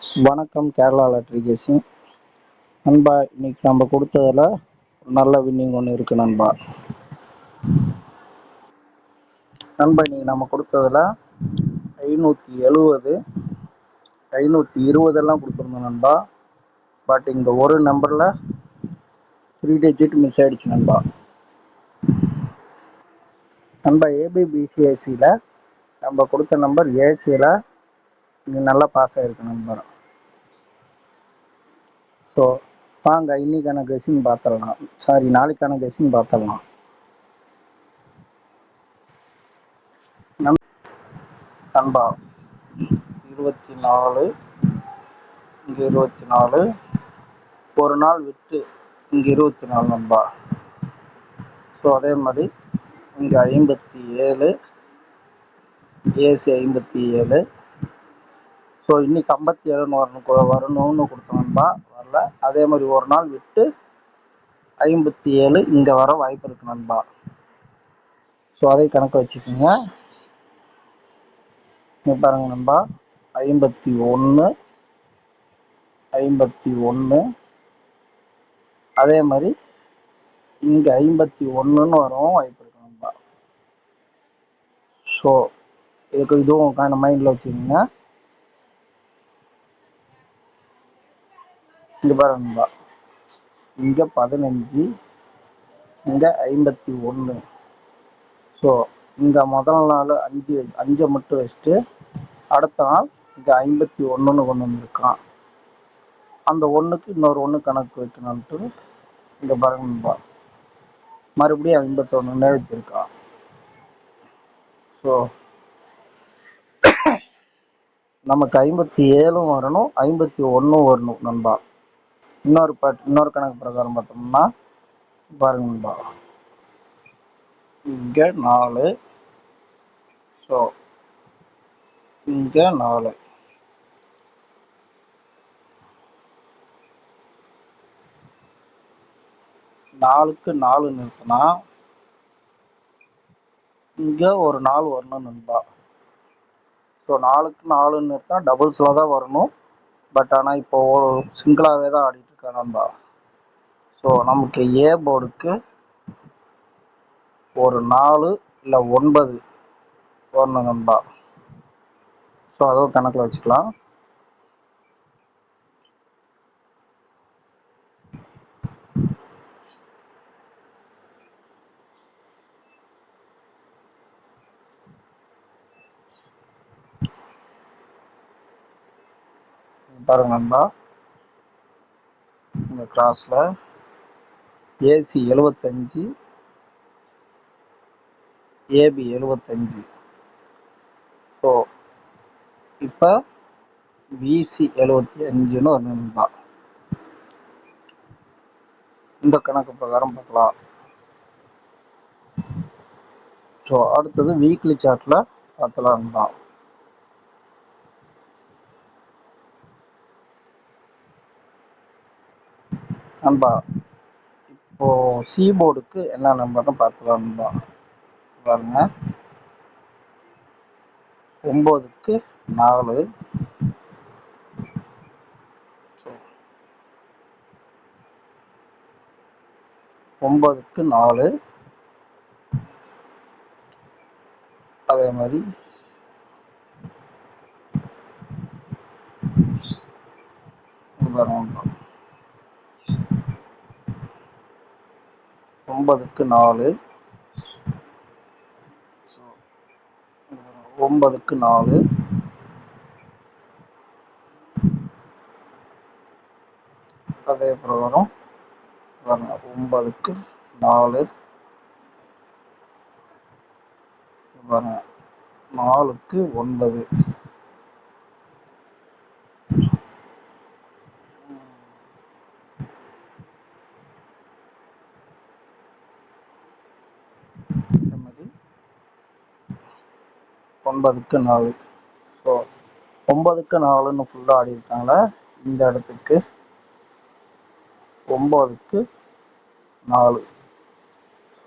வணக்கம் கேரளா லாட்ரி கேசிங் நண்பா இன்னைக்கு நம்ம கொடுத்ததில் நல்ல வின்னிங் ஒன்று இருக்கு நண்பா. நண்பா இன்னைக்கு நம்ம கொடுத்ததில் ஐநூற்றி எழுவது ஐநூற்றி இருபதெல்லாம் கொடுத்துருந்தோம் நண்பா. பட் இந்த ஒரு நம்பரில் த்ரீ டிஜிட் மிஸ் ஆயிடுச்சு நண்பா. நண்பா ஏபிபிசிஐசியில் நம்ம கொடுத்த நம்பர் ஏசியில் நல்லா பாஸ் ஆகிருக்கு நண்பா ஸோ வாங்க இன்னைக்கான கெஸிங் பார்த்துடலாம் சாரி நாளைக்கான கெஸிங் பார்த்துடலாம் நம் நண்பா இருபத்தி நாலு இங்கே இருபத்தி நாலு ஒரு நாள் விட்டு இங்கே இருபத்தி நாலு நண்பா. ஸோ அதே மாதிரி இங்கே ஐம்பத்தி ஏழு ஏசி ஐம்பத்தி ஏழு. ஸோ இன்னைக்கு ஐம்பத்தி ஏழுன்னு வரணும் வரணும்னு கொடுத்தோம்பா நண்பா. வரல. அதே மாதிரி ஒரு நாள் விட்டு ஐம்பத்தி ஏழு இங்கே வர வாய்ப்பு இருக்கு நண்பா. ஸோ அதை கணக்கு வச்சுக்கோங்க. நீ பாருங்க நண்பா. ஐம்பத்தி ஒன்று ஐம்பத்தி ஒன்று அதே மாதிரி இங்கே ஐம்பத்தி ஒன்றுன்னு வரவும் வாய்ப்பு இருக்கு நண்பா. ஸோ இதுக்கு இதுவும் kind மைண்டில் வச்சுக்கோங்க. இங்கே பாரு நண்பா இங்கே பதினஞ்சு இங்கே ஐம்பத்தி ஒன்று ஸோ இங்கே முதல் நாள் அஞ்சு அஞ்சை மட்டும் வச்சுட்டு அடுத்த நாள் இங்கே ஐம்பத்தி ஒன்றுன்னு கொண்டு வந்திருக்கான். அந்த ஒன்றுக்கு இன்னொரு ஒன்று கணக்கு வைக்கணும்ட்டு இங்கே பாருங்க நண்பா மறுபடியும் ஐம்பத்தொன்னுன்னே வச்சுருக்கான் ஸோ நமக்கு ஐம்பத்தி ஏழும் வரணும் ஐம்பத்தி ஒன்றும் வரணும் நண்பா. இன்னொரு பட் இன்னொரு கணக்கு பிரகாரம் பார்த்தோம்னா பாருங்க நண்பா. இங்கே நாலு. ஸோ இங்கே நாலு. நாலுக்கு நாலு நிறுத்தினா இங்கே ஒரு நாள் வரணும் நண்பா. ஸோ நாலுக்கு நாலு நிறுத்தினா டபுள்ஸில் தான் வரணும். பட் ஆனால் இப்போ சிங்கிளாகவே தான் ஆடிட்டு இருக்கேன் நண்பா ஸோ நமக்கு ஏ போர்டுக்கு ஒரு நாலு இல்லை ஒன்பது வரணும் நண்பா ஸோ அதுவும் கணக்கில் வச்சுக்கலாம். பாருங்க நண்பா கிராஸில் ஏசி எழுபத்தஞ்சி ஏபி எழுபத்தஞ்சி ஸோ இப்போ பிசி எழுபத்தி அஞ்சுன்னு ஒரு நண்பா இந்த கணக்கு பிரகாரம் பார்க்கலாம். ஸோ அடுத்தது வீக்லி சார்ட்டில் பார்த்தலாம் தான் நண்பா இப்போ சி போர்டுக்கு என்ன பார்த்துக்கலாம் நண்பா பாருங்க. ஒம்போதுக்கு நாலு. ஸோ ஒன்பதுக்கு நாலு. அதே மாதிரி பாருங்க. ஒன்பதுக்கு நாலு. ஒன்பதுக்கு நாலு. அதே பிரகாரம் ஒன்பதுக்கு நாலு. பாருங்க நாலுக்கு ஒன்பது அதே மாதிரி ஒன்பதுக்கு நாலு. ஸோ ஒன்பதுக்கு நாலுன்னு ஃபுல்லாக ஆடி இருக்காங்கள இந்த இடத்துக்கு ஒம்பதுக்கு நாலு.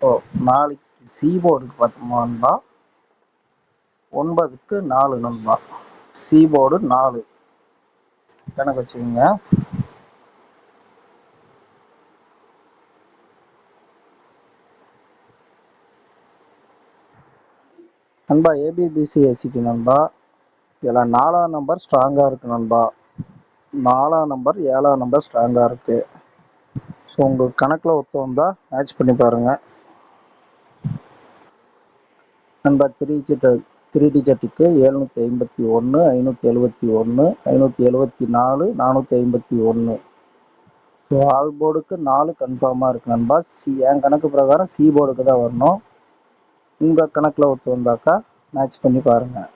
ஸோ நாளைக்கு சி போர்டுக்கு பார்த்தோம்னா ஒன்பதுக்கு நாலு நண்பா சி போர்டு நாலு. கணக்கு வச்சுக்கோங்க. நண்பா ஏபிபிசி ஏசிக்கு நண்பா. இதில் நாலாம் நம்பர் ஸ்ட்ராங்காக இருக்குது நண்பா. நாலாம் நம்பர் ஏழாம் நம்பர் ஸ்ட்ராங்காக இருக்குது ஸோ உங்கள் கணக்கில் ஒத்து வந்தால் மேட்ச் பண்ணி பாருங்கள் நண்பா த்ரீ டிஜிட்டல் த்ரீ டிஜிட்டுக்கு எழுநூற்றி ஐம்பத்தி ஒன்று ஐநூற்றி எழுபத்தி ஒன்று ஐநூற்றி எழுபத்தி நாலு நானூற்றி ஐம்பத்தி ஒன்று ஸோ ஆல் போர்டுக்கு நாலு கன்ஃபார்மாக இருக்குது நண்பா. சி என் கணக்கு பிரகாரம் சி போர்டுக்கு தான் வரணும். உங்கள் கணக்கில் ஒத்து வந்தாக்கா மேட்ச் பண்ணி பாருங்கள்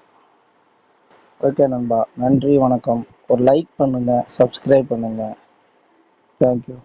ஓகே நண்பா. நன்றி வணக்கம். ஒரு லைக் பண்ணுங்கள் சப்ஸ்கிரைப் பண்ணுங்கள் தேங்க்யூ